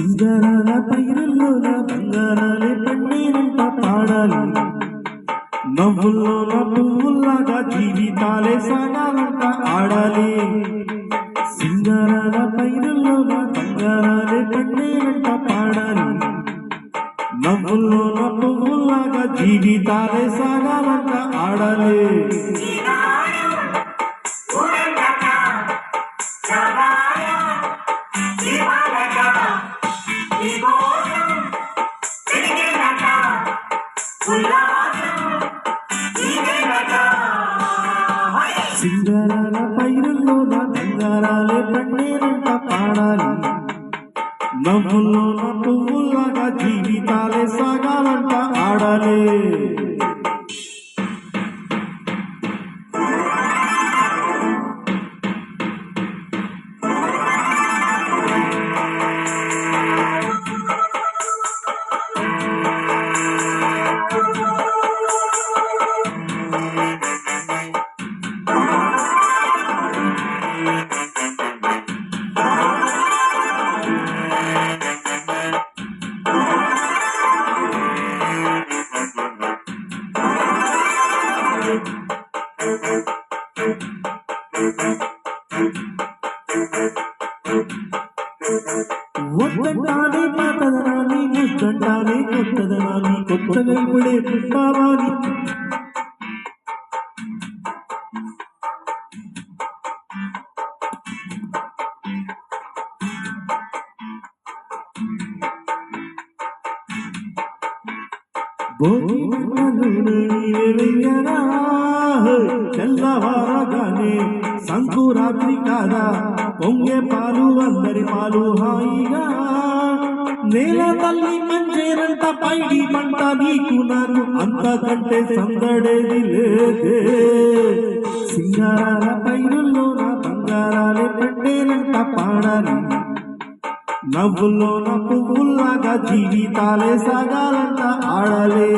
సింగారాల పైరుల్లోన బంగారాలే పండేనంట పాడాలి. నవ్వుల్లోన పువ్వుల్లాగా జీవితాలే సాగాలంట ఆడాలి. సింగారాల పైరుల్లోన బంగారాలే పండేనంట పాడాలి. నవ్వుల్లోన పువ్వుల్లాగా జీవితాలే సాగాలంట ఆడాలి. సింగారాల పైరుల్లోన బంగారాలే పండేనంట పాడాలి. నవ్వుల్లోన పువ్వుల్లాగా జీవితాలే సాగాలంట ఆడాలి. ಒಕ್ಕಟ್ಟಾನೆ ಮಾತದನಾಗಿ ಮುಕ್ಕಟ್ಟಾನೆ ಕೊಟ್ಟದನಾಗಿ ಕೊಟ್ಟವೇ ಬಿಡೆ ಪುಟ್ಟವಾಗಿ ಭೂಮಿ ನೀವೇ తెల్లవారగానే సంకురాత్రి కాదా? పొంగే పాలు అందరి పాలు హాయిగా. నేల తల్లి మంచేరంత పైడి పంట నీకు నాకు అంతకంటే సందడేది లేదే. సింగారాల పైరుల్లో నా బంగారాలే పెట్టేనంట పాడాలి నవ్వుల్లోన పువ్వుల్లాగా జీవితాలే సాగాలంట ఆడాలి.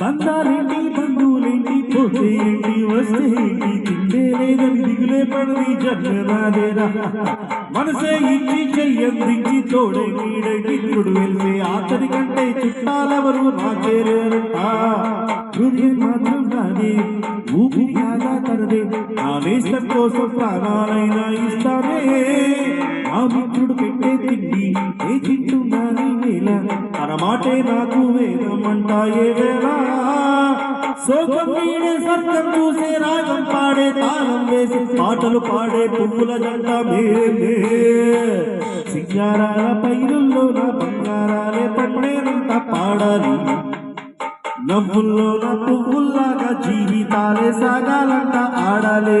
బంధాలేంటి బంధువులేంటి పోతే ఏంటి వస్తే ఏంటి తిండే లేదని దిగులే పడది జన్మరాదేరా మనసే ఇచ్చి చెయ్యందించి తోడే నీడే గిట్టుడు వెళ్తే ఆతని కంటే చుట్టాలెవరు నా నాకేరేరంట హృదయం మాత్రం నాది ఊపి కాదా తరదే నా నేస్తం కోసం ప్రాణాలైనా ఇస్తానే. ఆ మిత్రుడు పెట్టే తిండి ఏ తింటున్నా నీ వేళ తన మాటే నాకు వేదమంట ఏ వేళ. సోకం వీడే స్వర్గం చూసే రాగం పాడే తాళం వేసి పాటలు పాడే పువ్వుల జంట మీరే. సింగారాల పైరుల్లో నా బంగారాలే పండేనంత పాడాలి. నవ్వుల్లో నా పువ్వుల్లాగా జీవితాలే సాగాలంట ఆడాలి.